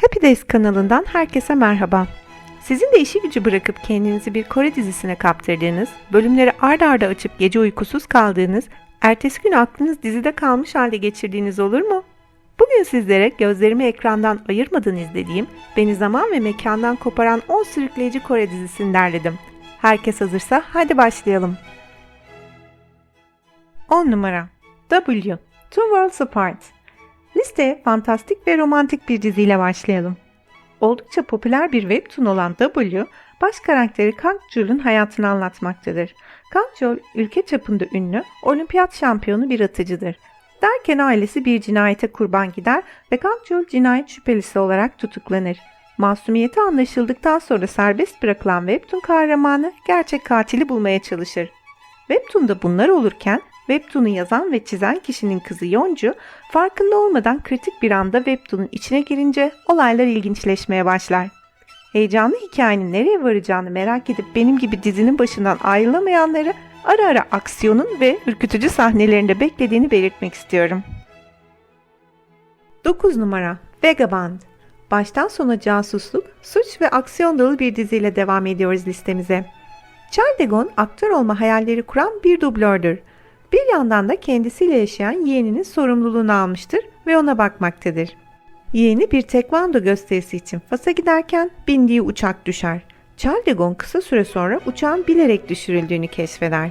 Happy Days kanalından herkese merhaba. Sizin de işi gücü bırakıp kendinizi bir Kore dizisine kaptırdığınız, bölümleri ard arda açıp gece uykusuz kaldığınız, ertesi gün aklınız dizide kalmış halde geçirdiğiniz olur mu? Bugün sizlere gözlerimi ekrandan ayırmadan izlediğim, beni zaman ve mekandan koparan 10 sürükleyici Kore dizisini derledim. Herkes hazırsa hadi başlayalım. 10 numara W Two Worlds Apart Listeye fantastik ve romantik bir diziyle başlayalım. Oldukça popüler bir webtoon olan W, baş karakteri Kang Jul'un hayatını anlatmaktadır. Kang Jul, ülke çapında ünlü, olimpiyat şampiyonu bir atıcıdır. Derken ailesi bir cinayete kurban gider ve Kang Jul cinayet şüphelisi olarak tutuklanır. Masumiyeti anlaşıldıktan sonra serbest bırakılan webtoon kahramanı gerçek katili bulmaya çalışır. Webtoon'da bunlar olurken Webtoon'u yazan ve çizen kişinin kızı Yoncu farkında olmadan kritik bir anda Webtoon'un içine girince olaylar ilginçleşmeye başlar. Heyecanlı hikayenin nereye varacağını merak edip benim gibi dizinin başından ayrılamayanları ara ara aksiyonun ve ürkütücü sahnelerinde beklediğini belirtmek istiyorum. 9 numara Vagabond Baştan sona casusluk, suç ve aksiyon dolu bir diziyle devam ediyoruz listemize. Charles aktör olma hayalleri kuran bir dublördür. Bir yandan da kendisiyle yaşayan yeğeninin sorumluluğunu almıştır ve ona bakmaktadır. Yeğeni bir tekvando gösterisi için Fas'a giderken bindiği uçak düşer. Chaldegon kısa süre sonra uçağın bilerek düşürüldüğünü keşfeder.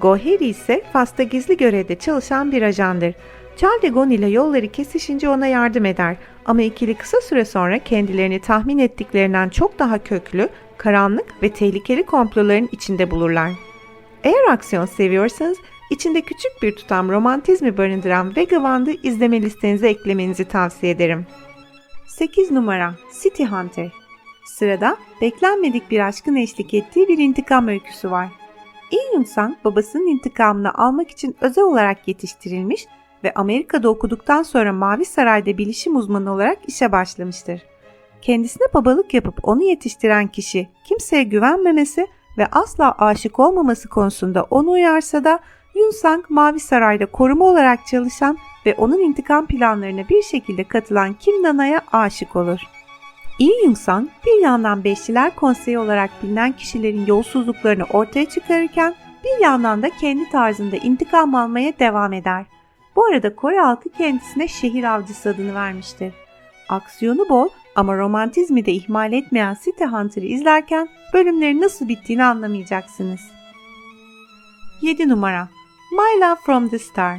Goheri ise Fas'ta gizli görevde çalışan bir ajandır. Chaldegon ile yolları kesişince ona yardım eder ama ikili kısa süre sonra kendilerini tahmin ettiklerinden çok daha köklü, karanlık ve tehlikeli komploların içinde bulurlar. Eğer aksiyon seviyorsanız içinde küçük bir tutam romantizmi barındıran Vagabond'ı izleme listenize eklemenizi tavsiye ederim. 8 numara City Hunter Sırada beklenmedik bir aşkın eşlik ettiği bir intikam öyküsü var. Yun-sang babasının intikamını almak için özel olarak yetiştirilmiş ve Amerika'da okuduktan sonra Mavi Saray'da bilişim uzmanı olarak işe başlamıştır. Kendisine babalık yapıp onu yetiştiren kişi kimseye güvenmemesi ve asla aşık olmaması konusunda onu uyarsa da Yunsang Mavi Saray'da koruma olarak çalışan ve onun intikam planlarına bir şekilde katılan Kim Nana'ya aşık olur. Lee Yunsang bir yandan Beşçiler Konseyi olarak bilinen kişilerin yolsuzluklarını ortaya çıkarırken bir yandan da kendi tarzında intikam almaya devam eder. Bu arada Kore halkı kendisine şehir avcısı adını vermiştir. Aksiyonu bol ama romantizmi de ihmal etmeyen City Hunter'ı izlerken bölümlerin nasıl bittiğini anlamayacaksınız. 7 numara My Love from the Star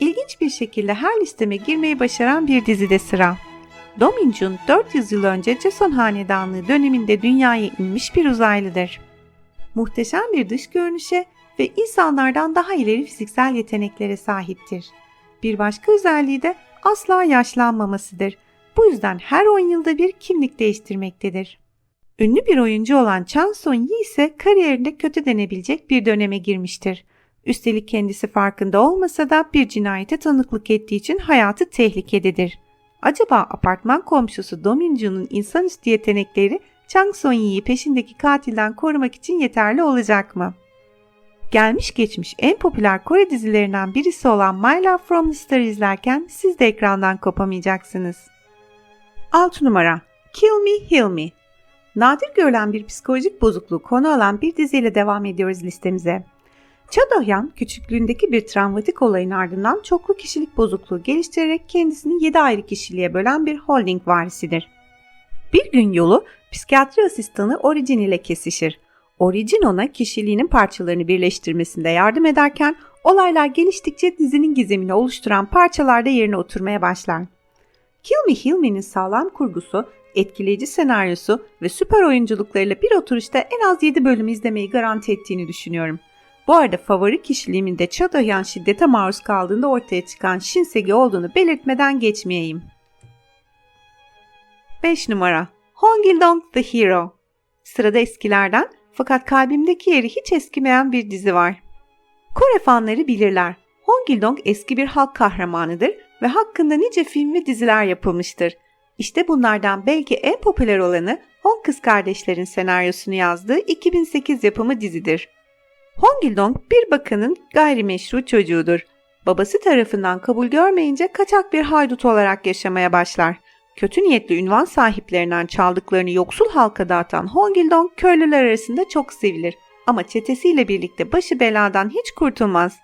İlginç bir şekilde her listeme girmeyi başaran bir dizide sıra. Do Min-jun 400 yıl önce Joseon Hanedanlığı döneminde dünyaya inmiş bir uzaylıdır. Muhteşem bir dış görünüşe ve insanlardan daha ileri fiziksel yeteneklere sahiptir. Bir başka özelliği de asla yaşlanmamasıdır. Bu yüzden her 10 yılda bir kimlik değiştirmektedir. Ünlü bir oyuncu olan Chan Son-yi ise kariyerinde kötü denebilecek bir döneme girmiştir. Üstelik kendisi farkında olmasa da bir cinayete tanıklık ettiği için hayatı tehlikededir. Acaba apartman komşusu Do Min-jun'un insanüstü yetenekleri Chang Son-yi'yi peşindeki katilden korumak için yeterli olacak mı? Gelmiş geçmiş en popüler Kore dizilerinden birisi olan My Love From The Star izlerken siz de ekrandan kopamayacaksınız. 6 numara Kill Me Heal Me Nadir görülen bir psikolojik bozukluğu konu alan bir diziyle devam ediyoruz listemize. Cha Do-hyun küçüklüğündeki bir travmatik olayın ardından çoklu kişilik bozukluğu geliştirerek kendisini 7 ayrı kişiliğe bölen bir holding varisidir. Bir gün yolu psikiyatri asistanı Origin ile kesişir. Origin ona kişiliğinin parçalarını birleştirmesinde yardım ederken olaylar geliştikçe dizinin gizemini oluşturan parçalar da yerine oturmaya başlar. Kill Heal Me'nin sağlam kurgusu, etkileyici senaryosu ve süper oyunculuklarıyla bir oturuşta en az 7 bölüm izlemeyi garanti ettiğini düşünüyorum. Bu arada favori kişiliğimin de Cha Do-hyun şiddete maruz kaldığında ortaya çıkan Shinsegi olduğunu belirtmeden geçmeyeyim. 5 numara Hongildong The Hero Sırada eskilerden fakat kalbimdeki yeri hiç eskimeyen bir dizi var. Kore fanları bilirler. Hongildong eski bir halk kahramanıdır ve hakkında nice film ve diziler yapılmıştır. İşte bunlardan belki en popüler olanı Hong Kız Kardeşler'in senaryosunu yazdığı 2008 yapımı dizidir. Hongildong bir bakanın gayrimeşru çocuğudur. Babası tarafından kabul görmeyince kaçak bir haydut olarak yaşamaya başlar. Kötü niyetli ünvan sahiplerinden çaldıklarını yoksul halka dağıtan Hongildong köylüler arasında çok sevilir ama çetesiyle birlikte başı beladan hiç kurtulmaz.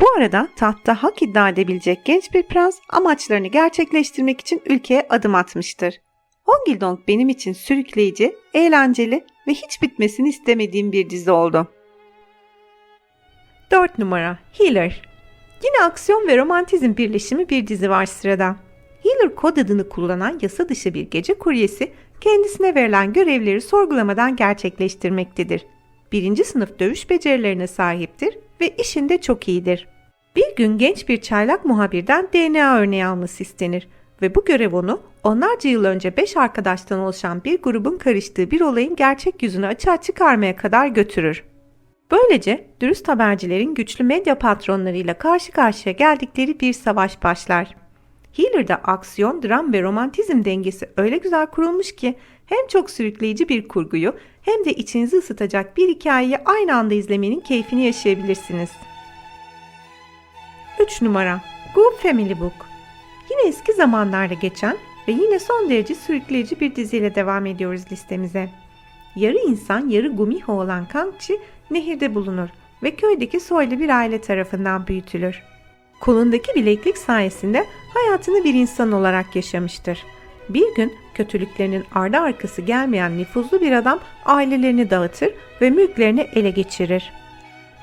Bu arada tahtta hak iddia edebilecek genç bir prens amaçlarını gerçekleştirmek için ülkeye adım atmıştır. Hongildong benim için sürükleyici, eğlenceli ve hiç bitmesini istemediğim bir dizi oldu. 4 numara Healer Yine aksiyon ve romantizm birleşimi bir dizi var sırada. Healer kod adını kullanan yasa dışı bir gece kuryesi kendisine verilen görevleri sorgulamadan gerçekleştirmektedir. Birinci sınıf dövüş becerilerine sahiptir ve işinde çok iyidir. Bir gün genç bir çaylak muhabirden DNA örneği alması istenir ve bu görev onu onlarca yıl önce 5 arkadaştan oluşan bir grubun karıştığı bir olayın gerçek yüzünü açığa çıkarmaya kadar götürür. Böylece dürüst habercilerin güçlü medya patronlarıyla karşı karşıya geldikleri bir savaş başlar. Healer'da aksiyon, dram ve romantizm dengesi öyle güzel kurulmuş ki hem çok sürükleyici bir kurguyu hem de içinizi ısıtacak bir hikayeyi aynı anda izlemenin keyfini yaşayabilirsiniz. 3 numara Good Family Book Yine eski zamanlarda geçen ve yine son derece sürükleyici bir diziyle devam ediyoruz listemize. Yarı insan yarı gumiho olan Kangchi nehirde bulunur ve köydeki soylu bir aile tarafından büyütülür. Kolundaki bileklik sayesinde hayatını bir insan olarak yaşamıştır. Bir gün kötülüklerinin ardı arkası gelmeyen nüfuzlu bir adam ailelerini dağıtır ve mülklerini ele geçirir.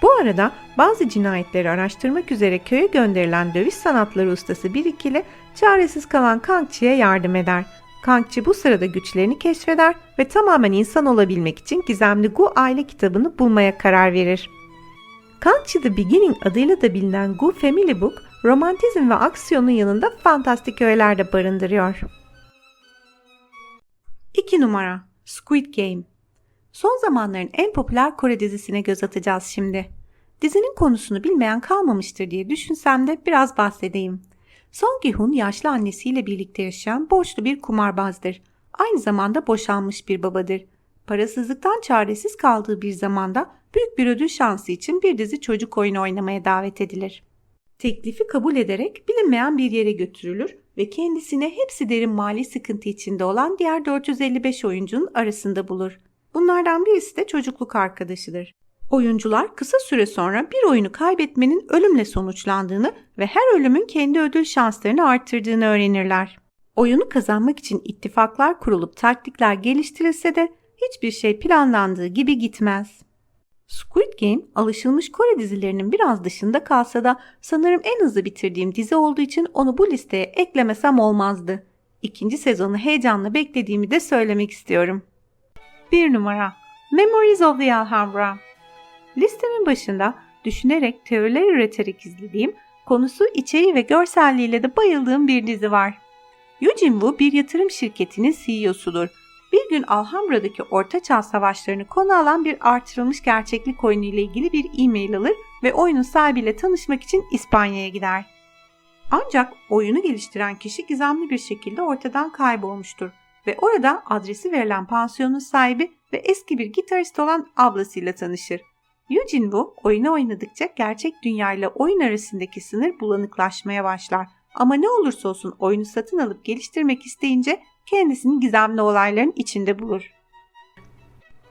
Bu arada bazı cinayetleri araştırmak üzere köye gönderilen dövüş sanatları ustası bir ikili çaresiz kalan Kangchi'ye yardım eder. Kangchi bu sırada güçlerini keşfeder ve tamamen insan olabilmek için gizemli Gu aile kitabını bulmaya karar verir. Kangchi The Beginning adıyla da bilinen Gu Family Book, romantizm ve aksiyonun yanında fantastik öğeler de barındırıyor. 2 numara Squid Game Son zamanların en popüler Kore dizisine göz atacağız şimdi. Dizinin konusunu bilmeyen kalmamıştır diye düşünsem de biraz bahsedeyim. Song Gi-hun yaşlı annesiyle birlikte yaşayan borçlu bir kumarbazdır. Aynı zamanda boşanmış bir babadır. Parasızlıktan çaresiz kaldığı bir zamanda büyük bir ödül şansı için bir dizi çocuk oyunu oynamaya davet edilir. Teklifi kabul ederek bilinmeyen bir yere götürülür ve kendisine hepsi derin mali sıkıntı içinde olan diğer 455 oyuncunun arasında bulur. Bunlardan birisi de çocukluk arkadaşıdır. Oyuncular kısa süre sonra bir oyunu kaybetmenin ölümle sonuçlandığını ve her ölümün kendi ödül şanslarını arttırdığını öğrenirler. Oyunu kazanmak için ittifaklar kurulup taktikler geliştirilse de hiçbir şey planlandığı gibi gitmez. Squid Game alışılmış Kore dizilerinin biraz dışında kalsa da sanırım en hızlı bitirdiğim dizi olduğu için onu bu listeye eklemesem olmazdı. İkinci sezonu heyecanla beklediğimi de söylemek istiyorum. 1 numara Memories of the Alhambra Listemin başında düşünerek teoriler üreterek izlediğim, konusu içeriği ve görselliğiyle de bayıldığım bir dizi var. Eugene Wu bir yatırım şirketinin CEO'sudur. Bir gün Alhambra'daki Ortaçağ savaşlarını konu alan bir artırılmış gerçeklik oyunu ile ilgili bir e-mail alır ve oyunun sahibiyle tanışmak için İspanya'ya gider. Ancak oyunu geliştiren kişi gizemli bir şekilde ortadan kaybolmuştur ve orada adresi verilen pansiyonun sahibi ve eski bir gitarist olan ablasıyla tanışır. Eugene Wu oyunu oynadıkça gerçek dünya ile oyun arasındaki sınır bulanıklaşmaya başlar. Ama ne olursa olsun oyunu satın alıp geliştirmek isteyince kendisini gizemli olayların içinde bulur.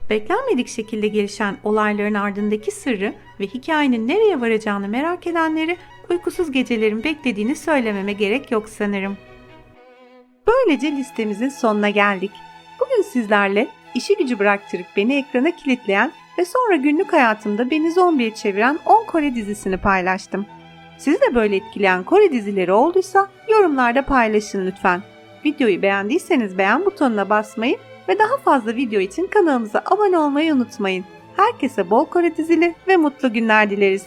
Beklenmedik şekilde gelişen olayların ardındaki sırrı ve hikayenin nereye varacağını merak edenleri uykusuz gecelerin beklediğini söylememe gerek yok sanırım. Böylece listemizin sonuna geldik. Bugün sizlerle işi gücü bıraktırıp beni ekrana kilitleyen ve sonra günlük hayatımda beni zombiye çeviren 10 Kore dizisini paylaştım. Sizi de böyle etkileyen Kore dizileri olduysa yorumlarda paylaşın lütfen. Videoyu beğendiyseniz beğen butonuna basmayı ve daha fazla video için kanalımıza abone olmayı unutmayın. Herkese bol Kore dizili ve mutlu günler dileriz.